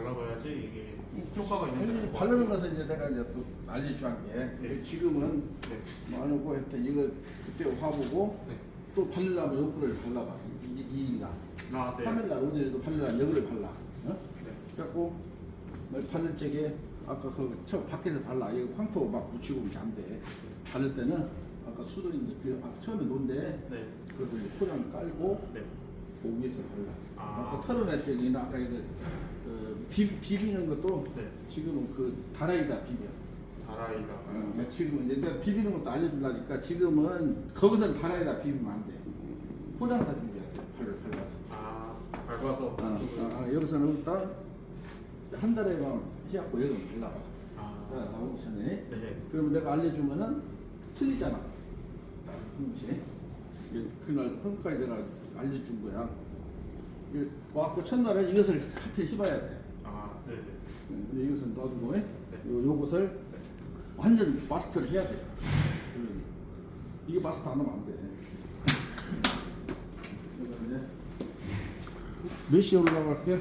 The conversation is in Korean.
발라봐야지 이게 효과가 있는지 현재 알것 바르는 같아요. 것은 이제 내가 이제 또 알려주한 게 네. 지금은 네. 뭐 하고 했던 이거 그때 화보고 네. 또 바르려면 옆구리를 발라봐 이, 이, 이날 아, 네. 3일날 오늘에도 바르려면 여기를 발라 어? 네. 그래갖고 뭐 바를 적에 아까 그저 밖에서 발라 이거 황토 막 묻히고 이렇게 안돼 바를 때는 아까 수도 있는 그 아, 처음에 논데 네. 그것을 이제 포장 깔고 네. 그 위에서 발라 아. 아까 털어낼 적에는 아까 이거 그 비, 비비는 것도 네. 지금은 그 다라이다 비벼 다라이가. 어, 지금 이제 내가 비비는 것도 알려주려니까 지금은 거기서는 다라이다 비비면 안 돼. 포장에다 비벼야 돼. 발을 밟아서. 아, 밟아서 어, 안쪽을. 어, 어, 여기서는 일단 한 달에만 해갖고 여기 발라봐. 아. 어, 나오기 전에. 네. 그러면 내가 알려주면은 틀리잖아. 그렇지? 이게 그날 hôm까지 내가 알려준 거야. 이게 와갖고 첫날에 이것을 하트 씹어야 돼. 아, 네, 네. 이것은 놔두고 요, 요것을 완전 마스터를 해야 돼. 그러니. 이게 마스터 안 하면 안 돼. 몇 시에 올라갈게?